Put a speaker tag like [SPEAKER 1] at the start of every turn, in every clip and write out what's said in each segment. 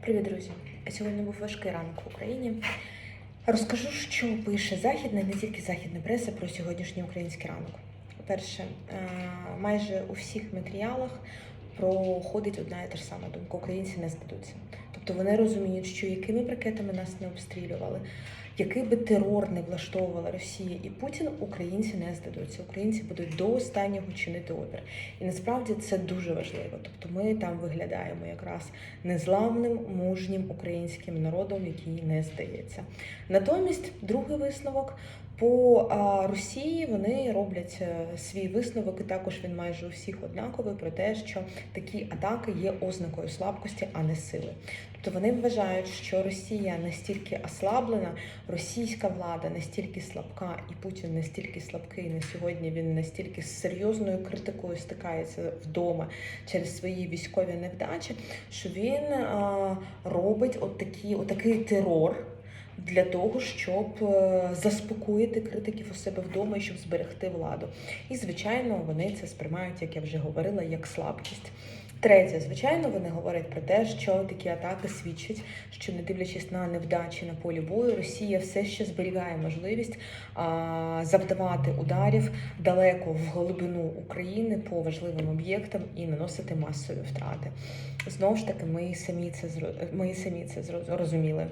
[SPEAKER 1] Привіт, друзі! Сьогодні був важкий ранок в Україні. Розкажу, що пише західна, не тільки західна преса про сьогоднішній український ранок. Перше, е, майже у всіх матеріалах проходить одна і та ж сама думка: українці не здадуться. Тобто вони розуміють, що якими ракетами нас не обстрілювали, який би терор не влаштовувала Росія і Путін, українці не здадуться. Українці будуть до останнього чинити опір. І насправді це дуже важливо. Тобто ми там виглядаємо якраз незламним, мужнім українським народом, який не здається. Натомість, другий висновок. По Росії вони роблять е, свій висновок, і також він майже у всіх однаковий про те, що такі атаки є ознакою слабкості, а не сили. Тобто вони вважають, що Росія настільки ослаблена, російська влада настільки слабка, і Путін настільки слабкий на сьогодні. Він настільки з серйозною критикою стикається вдома через свої військові невдачі, що він робить от такі, отакий терор. Для того щоб е, заспокоїти критиків у себе вдома і щоб зберегти владу. І звичайно, вони це сприймають, як я вже говорила, як слабкість. Третє, звичайно, вони говорять про те, що такі атаки свідчать, що не дивлячись на невдачі на полі бою, Росія все ще зберігає можливість а, завдавати ударів далеко в глибину України по важливим об'єктам і наносити масові втрати. Знову ж таки, ми самі це ми самі це розуміли.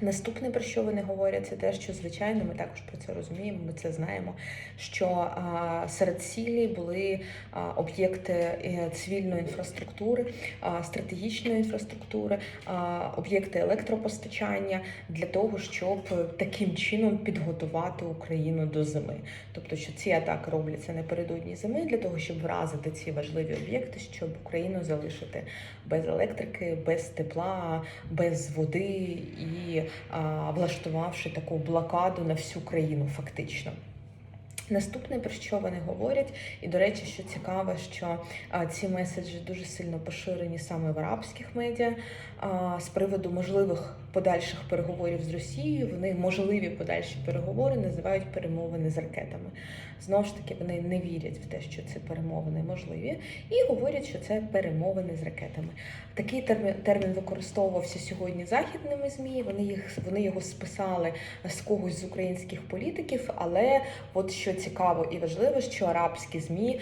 [SPEAKER 1] Наступне, про що вони говорять, це те, що звичайно ми також про це розуміємо, ми це знаємо. Що а, серед цілі були а, об'єкти е, цивільної інфраструктури, а, стратегічної інфраструктури, а, об'єкти електропостачання для того, щоб таким чином підготувати Україну до зими. Тобто, що ці атаки робляться напередодні зими для того, щоб вразити ці важливі об'єкти, щоб Україну залишити без електрики, без тепла, без води і влаштувавши таку блокаду на всю країну, фактично. Наступне, про що вони говорять, і до речі, що цікаво, що а, ці меседжі дуже сильно поширені саме в арабських медіа а, з приводу можливих подальших переговорів з Росією. Вони можливі подальші переговори називають перемовини з ракетами. Знову ж таки, вони не вірять в те, що це перемовини можливі, і говорять, що це перемовини з ракетами. Такий термін, термін використовувався сьогодні західними змі. Вони їх вони його списали з когось з українських політиків, але от що цікаво і важливо, що арабські змі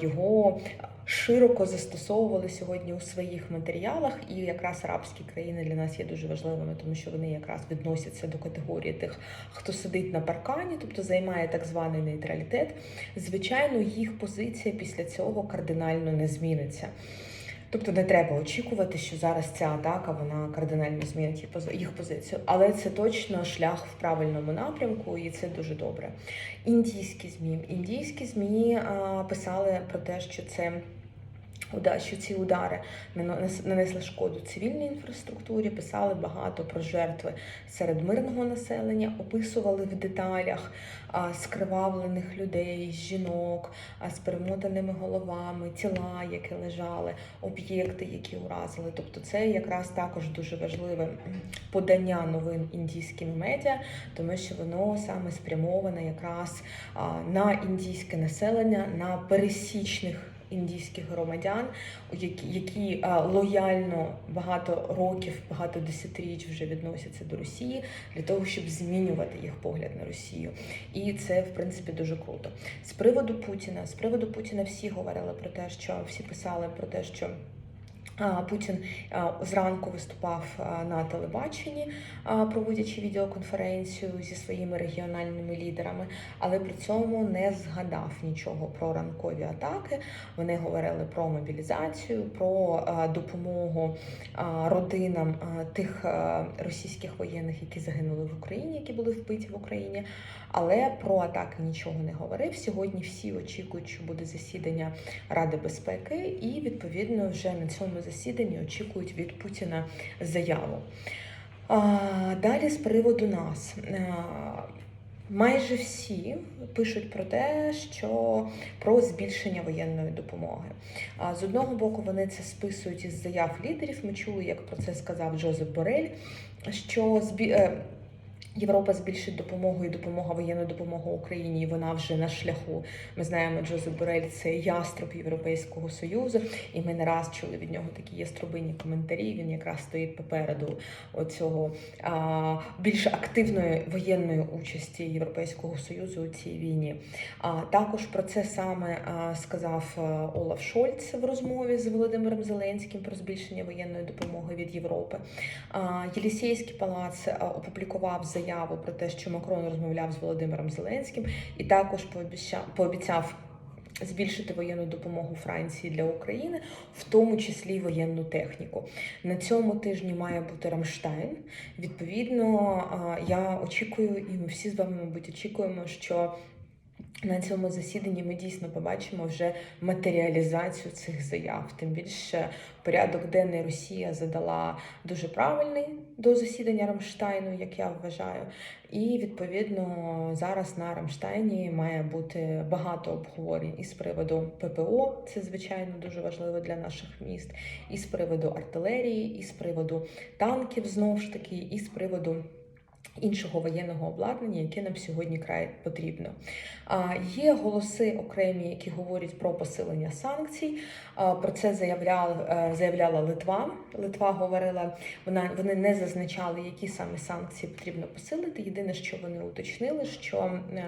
[SPEAKER 1] його широко застосовували сьогодні у своїх матеріалах, і якраз арабські країни для нас є дуже важливими, тому що вони якраз відносяться до категорії тих, хто сидить на паркані, тобто займає так званий нейтралітет. Звичайно, їх позиція після цього кардинально не зміниться. Тобто не треба очікувати, що зараз ця атака вона кардинально змінить їх позицію, але це точно шлях в правильному напрямку, і це дуже добре. Індійські змі, індійські змі писали про те, що це. Що ці удари нанес- нанесли шкоду цивільній інфраструктурі, писали багато про жертви серед мирного населення, описували в деталях скривавлених людей, жінок з перемотаними головами, тіла, які лежали, об'єкти, які уразили. Тобто, це якраз також дуже важливе подання новин індійськими медіа, тому що воно саме спрямоване якраз на індійське населення, на пересічних. Індійських громадян, які, які лояльно багато років, багато десятиріч вже відносяться до Росії для того, щоб змінювати їх погляд на Росію. І це в принципі дуже круто. З приводу Путіна, з приводу Путіна всі говорили про те, що всі писали про те, що. Путін зранку виступав на телебаченні, проводячи відеоконференцію зі своїми регіональними лідерами, але при цьому не згадав нічого про ранкові атаки. Вони говорили про мобілізацію, про допомогу родинам тих російських воєнних, які загинули в Україні, які були вбиті в Україні. Але про атаки нічого не говорив. Сьогодні всі очікують, що буде засідання Ради безпеки, і відповідно вже на цьому засіданні очікують від Путіна заяву. Далі з приводу нас. Майже всі пишуть про те, що про збільшення воєнної допомоги. З одного боку, вони це списують із заяв лідерів. Ми чули, як про це сказав Джозеп Борель, що збі... Європа збільшить допомогу і допомога воєнну допомогу Україні. і Вона вже на шляху. Ми знаємо, Джозеп Борель це яструб Європейського союзу, і ми не раз чули від нього такі яструбині коментарі. Він якраз стоїть попереду оцього а, більш активної воєнної участі Європейського союзу у цій війні. А також про це саме а, сказав Олаф Шольц в розмові з Володимиром Зеленським про збільшення воєнної допомоги від Європи. А, Єлісейський палац опублікував заяву про те, що Макрон розмовляв з Володимиром Зеленським, і також пообіцяв, збільшити воєнну допомогу Франції для України, в тому числі воєнну техніку. На цьому тижні має бути Рамштайн. Відповідно, я очікую, і ми всі з вами, мабуть, очікуємо, що. На цьому засіданні ми дійсно побачимо вже матеріалізацію цих заяв. Тим більше порядок денний Росія задала дуже правильний до засідання Рамштайну, як я вважаю. І відповідно зараз на Рамштайні має бути багато обговорень і з приводу ППО, це звичайно дуже важливо для наших міст, і з приводу артилерії, і з приводу танків знову ж таки, і з приводу. Іншого воєнного обладнання, яке нам сьогодні край потрібно. А, Є голоси окремі, які говорять про посилення санкцій. Про це заявляла, заявляла Литва. Литва говорила, вона вони не зазначали, які саме санкції потрібно посилити. Єдине, що вони уточнили, що е,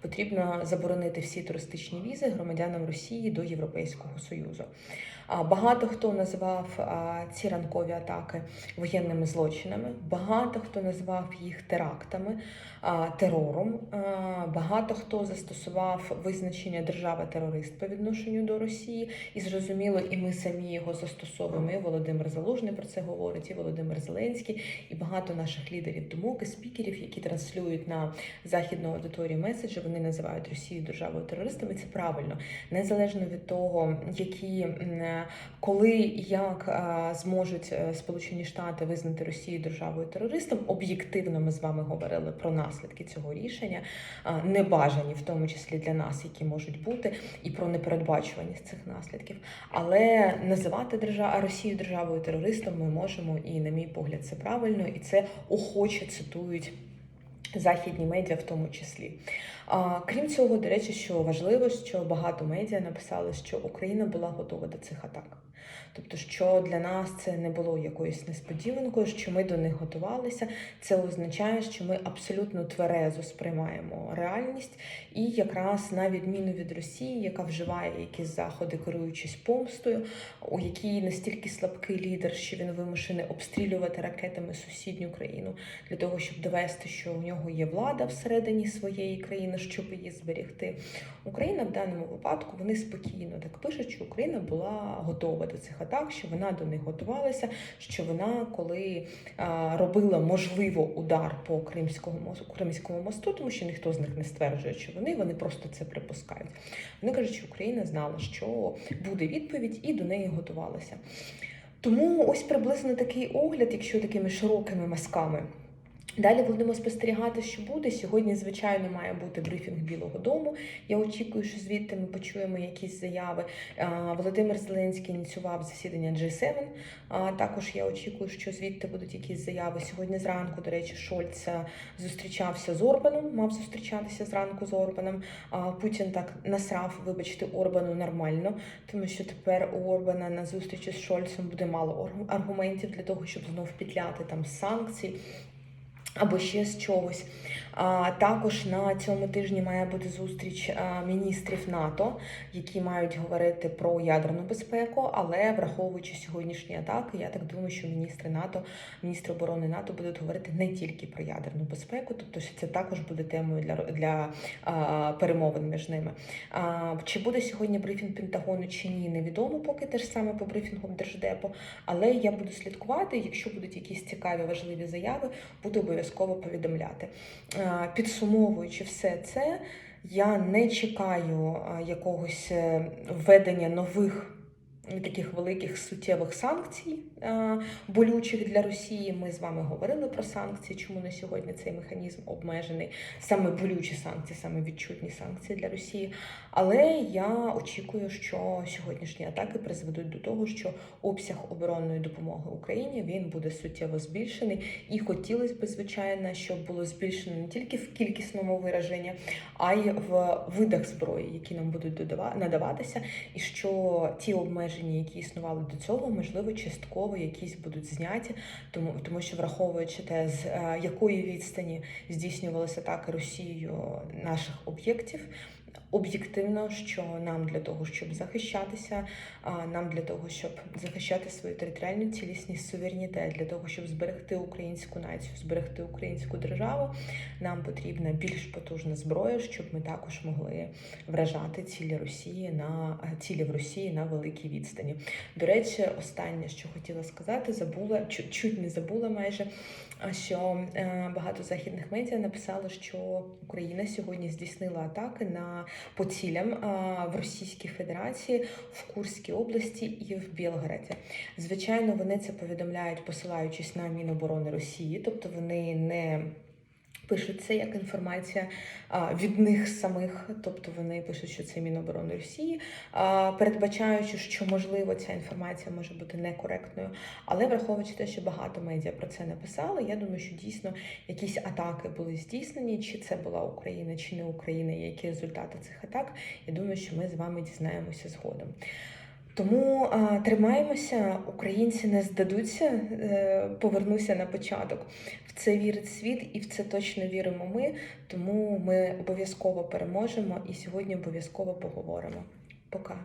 [SPEAKER 1] потрібно заборонити всі туристичні візи громадянам Росії до Європейського Союзу. Багато хто називав ці ранкові атаки воєнними злочинами, багато хто назвав їх терактами, терором. Багато хто застосував визначення держава-терорист по відношенню до Росії, і зрозуміло, і ми самі його застосовуємо. І Володимир Залужний про це говорить, і Володимир Зеленський, і багато наших лідерів думок і спікерів, які транслюють на західну аудиторію меседжі. Вони називають Росію державою терористами. Це правильно, незалежно від того, які коли і як а, зможуть е, Сполучені Штати визнати Росію державою терористом, об'єктивно ми з вами говорили про наслідки цього рішення, а, небажані, в тому числі для нас, які можуть бути, і про непередбачуваність цих наслідків. Але називати держав... Росію державою терористом ми можемо, і, на мій погляд, це правильно, і це охоче цитують. Західні медіа в тому числі. А, крім цього, до речі, що важливо, що багато медіа написали, що Україна була готова до цих атак. Тобто, що для нас це не було якоюсь несподіванкою, що ми до них готувалися. Це означає, що ми абсолютно тверезо сприймаємо реальність, і якраз на відміну від Росії, яка вживає якісь заходи, керуючись помстою, у якій настільки слабкий лідер, що він вимушений обстрілювати ракетами сусідню країну для того, щоб довести, що у нього є влада всередині своєї країни, щоб її зберегти. Україна в даному випадку вони спокійно так пишуть, що Україна була готова до цих атак, що вона до них готувалася, що вона, коли а, робила можливо удар по Кримському мосту, Кримському мосту, тому що ніхто з них не стверджує, що вони, вони просто це припускають. Вони кажуть, що Україна знала, що буде відповідь, і до неї готувалася. Тому ось приблизно такий огляд, якщо такими широкими мазками. Далі будемо спостерігати, що буде. Сьогодні, звичайно, має бути брифінг Білого Дому. Я очікую, що звідти ми почуємо якісь заяви. Володимир Зеленський ініціював засідання G7. А, Також я очікую, що звідти будуть якісь заяви. Сьогодні зранку, до речі, Шольц зустрічався з Орбаном, мав зустрічатися зранку з Орбаном. Путін так насрав, вибачте, Орбану нормально, тому що тепер у Орбана на зустрічі з Шольцем буде мало аргументів для того, щоб знов петляти там з санкцій або ще з чогось. А, також на цьому тижні має бути зустріч міністрів НАТО, які мають говорити про ядерну безпеку. Але враховуючи сьогоднішні атаки, я так думаю, що міністри НАТО, міністри оборони НАТО будуть говорити не тільки про ядерну безпеку, тобто це також буде темою для, для а, перемовин між ними. А, чи буде сьогодні брифінг Пентагону чи ні, невідомо поки те ж саме по брифінгу Держдепу. Але я буду слідкувати. Якщо будуть якісь цікаві важливі заяви, буду обов'язково повідомляти. Е, Підсумовуючи все це, я не чекаю е, якогось е, введення нових таких великих суттєвих санкцій е, болючих для Росії. Ми з вами говорили про санкції, чому на сьогодні цей механізм обмежений, саме болючі санкції, саме відчутні санкції для Росії. Але я очікую, що сьогоднішні атаки призведуть до того, що обсяг оборонної допомоги Україні він буде суттєво збільшений, і хотілося б, звичайно, щоб було збільшено не тільки в кількісному вираженні, а й в видах зброї, які нам будуть надаватися, і що ті обмеження, які існували до цього, можливо, частково якісь будуть зняті, тому, тому що враховуючи те, з е, якої відстані здійснювалися атаки Росією наших об'єктів. Об'єктивно, що нам для того, щоб захищатися, нам для того, щоб захищати свою територіальну цілісність, суверенітет, для того, щоб зберегти українську націю, зберегти українську державу, нам потрібна більш потужна зброя, щоб ми також могли вражати цілі Росії на цілі в Росії на великій відстані. До речі, останнє, що хотіла сказати, забула чуть, не забула майже. Що е, багато західних медіа написали, що Україна сьогодні здійснила атаки на по цілям в Російській Федерації в Курській області і в Білгороді. Звичайно, вони це повідомляють, посилаючись на Міноборони Росії, тобто вони не пишуть це як інформація від них самих, тобто вони пишуть, що це Міноборони Росії, передбачаючи, що можливо ця інформація може бути некоректною, але враховуючи те, що багато медіа про це написали, я думаю, що дійсно якісь атаки були здійснені, чи це була Україна, чи не Україна, і які результати цих атак. Я думаю, що ми з вами дізнаємося згодом. Тому а, тримаємося, українці не здадуться, е, повернуся на початок. В це вірить світ, і в це точно віримо ми. Тому ми обов'язково переможемо і сьогодні обов'язково поговоримо. Пока.